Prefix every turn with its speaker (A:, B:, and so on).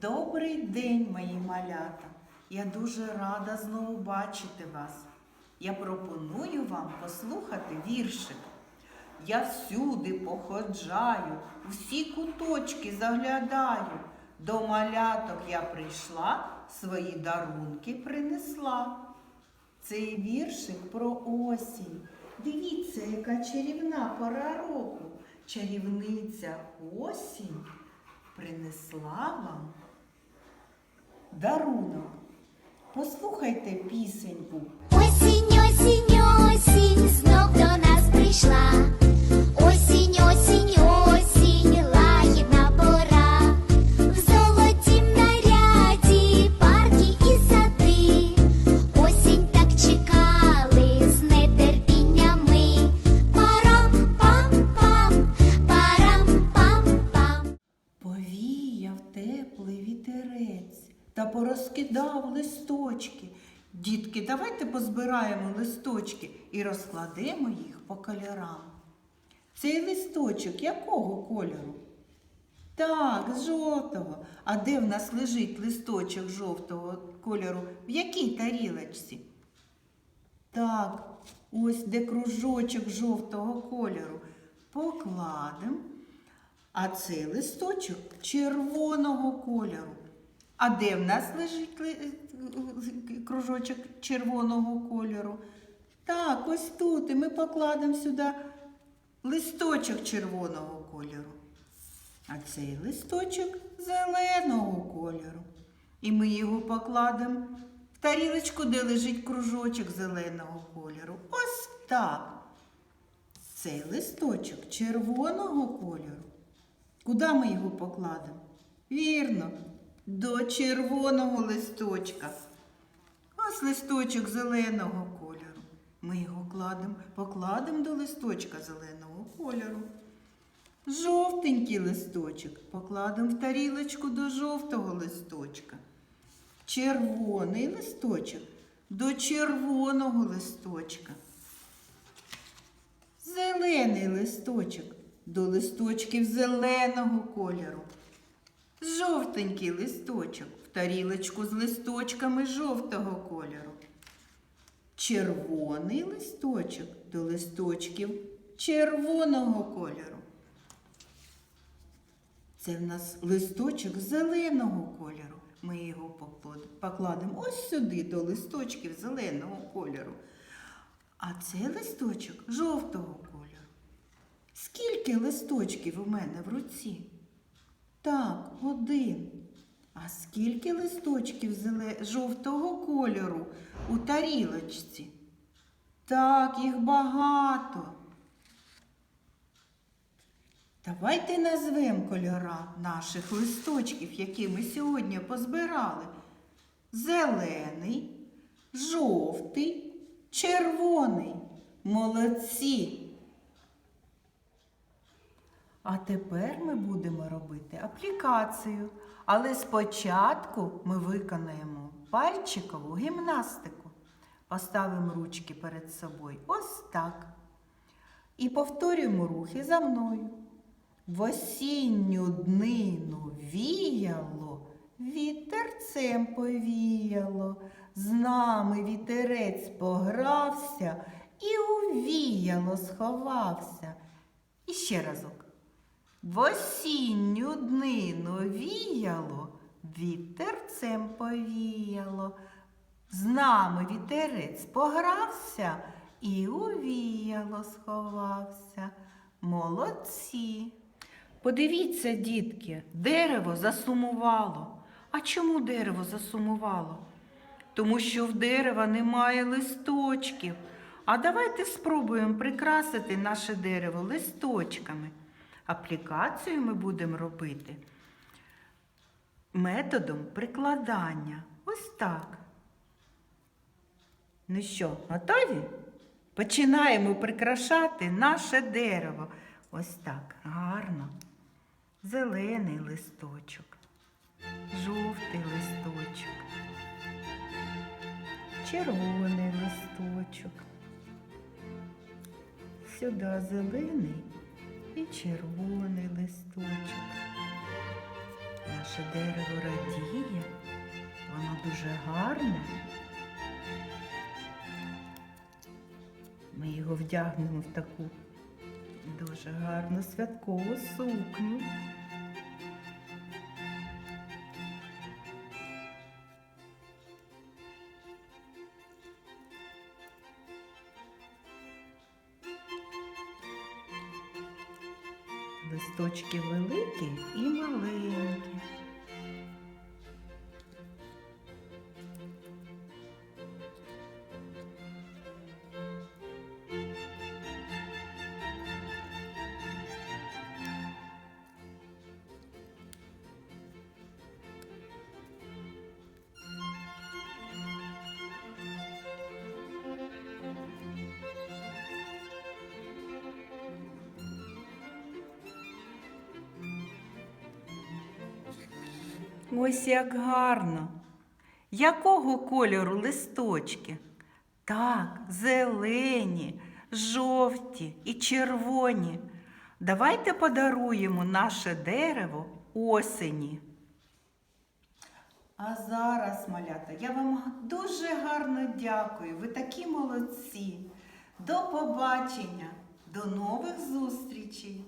A: Добрий день, мої малята. Я дуже рада знову бачити вас. Я пропоную вам послухати віршик. Я всюди походжаю, всі куточки заглядаю. До маляток я прийшла, свої дарунки принесла. Цей віршик про осінь. Дивіться, яка чарівна пора року. Чарівниця осінь принесла вам дарунок. Послухайте пісеньку. Та порозкидав листочки. Дітки, давайте позбираємо листочки і розкладемо їх по кольорам. Цей листочок якого кольору? Так, жовтого. А де в нас лежить листочок жовтого кольору? В якій тарілочці? Так, ось де кружочок жовтого кольору. Покладемо. А цей листочок червоного кольору. А де в нас лежить е, кружочок червоного кольору? Так, ось тут. І ми покладемо сюди листочок червоного кольору. А цей листочок зеленого кольору. І ми його покладемо в тарілочку, де лежить кружочок зеленого кольору. Ось так. Цей листочок червоного кольору. Куди ми його покладемо? Вірно, до червоного листочка. Ось листочок зеленого кольору. Ми його кладемо, покладемо до листочка зеленого кольору. Жовтенький листочок покладемо в тарілочку до жовтого листочка. Червоний листочок до червоного листочка. Зелений листочок до листочків зеленого кольору. Жовтенький листочок в тарілочку з листочками жовтого кольору. Червоний листочок до листочків червоного кольору. Це в нас листочок зеленого кольору. Ми його покладемо ось сюди до листочків зеленого кольору. А цей листочок жовтого кольору. Скільки листочків у мене в руці? Так, один. А скільки листочків жовтого кольору у тарілочці? Так, їх багато. Давайте назвемо кольора наших листочків, які ми сьогодні позбирали. Зелений, жовтий, червоний. Молодці. А тепер ми будемо робити аплікацію. Але спочатку ми виконаємо пальчикову гімнастику. Поставимо ручки перед собою. Ось так. І повторюємо рухи за мною. В осінню днину віяло, вітерцем повіяло, з нами вітерець погрався і увіяло сховався. І ще разок. В осінню днину віяло, вітерцем повіяло. З нами вітерець погрався і увіяло сховався. Молодці. Подивіться, дітки, дерево засумувало. А чому дерево засумувало? Тому що в дерева немає листочків. А давайте спробуємо прикрасити наше дерево листочками. Аплікацію ми будемо робити методом прикладання. Ось так. Ну що, готові? Починаємо прикрашати наше дерево. Ось так, гарно. Зелений листочок, жовтий листочок, червоний листочок. Сюди зелений і червоний листочок. Наше дерево радіє, воно дуже гарне. Ми його вдягнемо в таку дуже гарну святкову сукню. Листочки великі і маленькі. Ось як гарно. Якого кольору листочки? Так, зелені, жовті і червоні. Давайте подаруємо наше дерево осені. А зараз, малята, я вам дуже гарно дякую. Ви такі молодці. До побачення, до нових зустрічей.